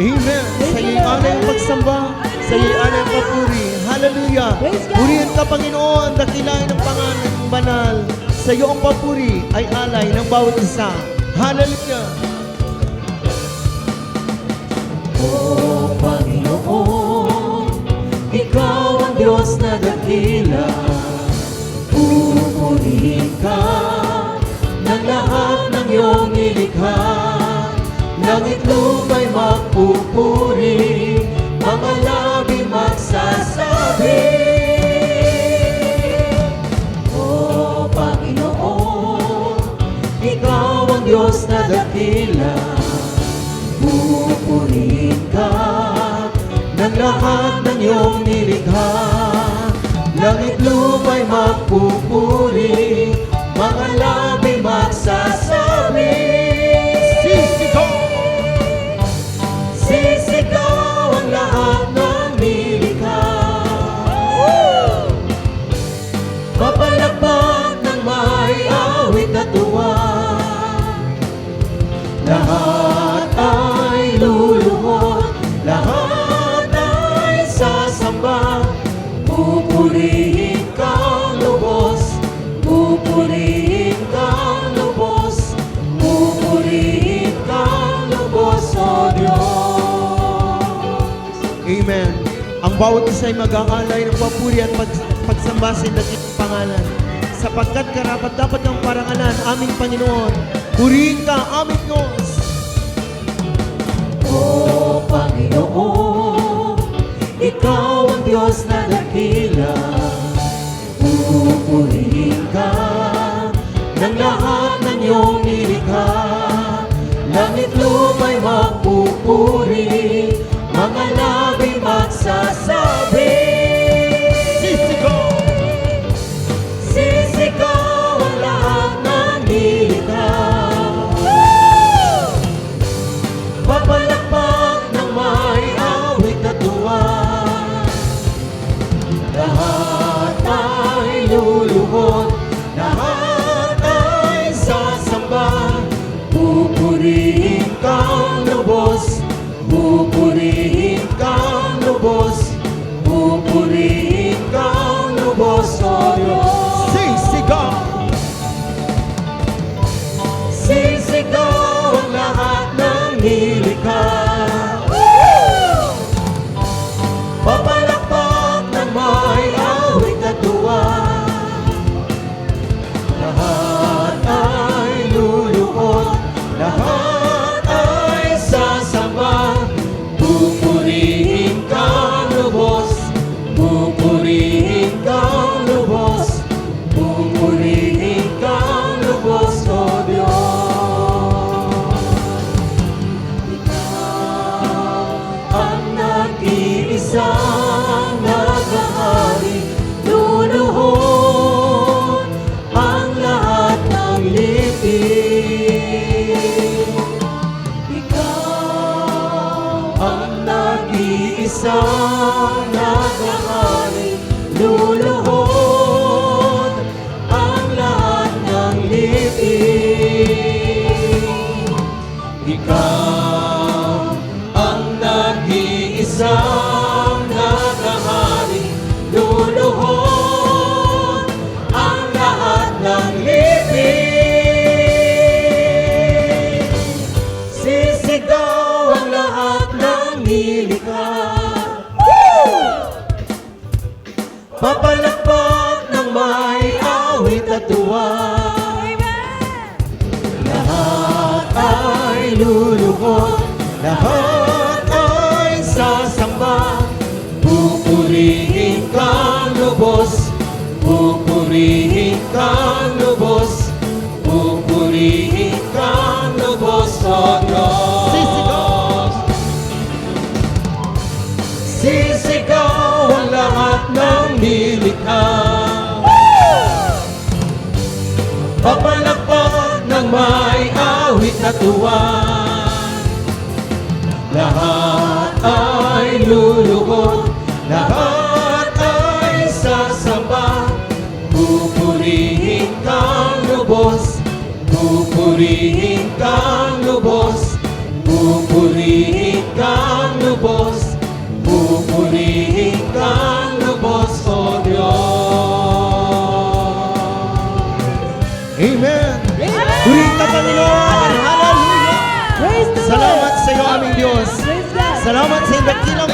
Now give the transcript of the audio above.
Amen. Sa iyo anay ang pagsamba. Sa iyo anay ang papuri. Hallelujah. Purihin ka, Panginoon. Dakilain ng pangalan ng banal. Sa iyo ang papuri ay alay ng bawat isa. Hallelujah. O Panginoon, Ikaw ang Diyos na dakila. Pupurihin ka ng lahat ng iyong nilikha. Langit luma'y magpupuri, Diyos na dakila. Pupurihin ka ng lahat ng iyong nilikha. Langit luma'y magpupuri, mga labi magsasabi. Amen. Ang bawat isa ay mag-aalay ng papuri at pag- pagsamba sa dakilang pangalan. Sapagkat karapat dapat ng parangalan, aming Panginoon. Purihin ka, aming Diyos. O Panginoon, Ikaw ang Diyos na dakila. Pupurihin ka ng lahat ng iyong nilikha. Langit luma'y magpupuri, mga labi magsasabi. Sisigaw! Sisigaw ang lahat ng nilikha. Papalakpak ng may awit na tuwa. Lahat ay luluhod, nilikha. Papalakpak ng may awit at tuwa. Lahat Ikaw ang nag-iisang naghahari, luluhod Papalakpak ng may awit at tuwa. Lahat ay luluhod, lahat ay sasamba. Pupurihin kang lubos, pupurihin kang lubos, awit na tuwa Lahat ay luluhod Lahat ay sasamba. Pupurihin kang lubos Pupurihin iyo aming Diyos. Salamat sa Ibatinong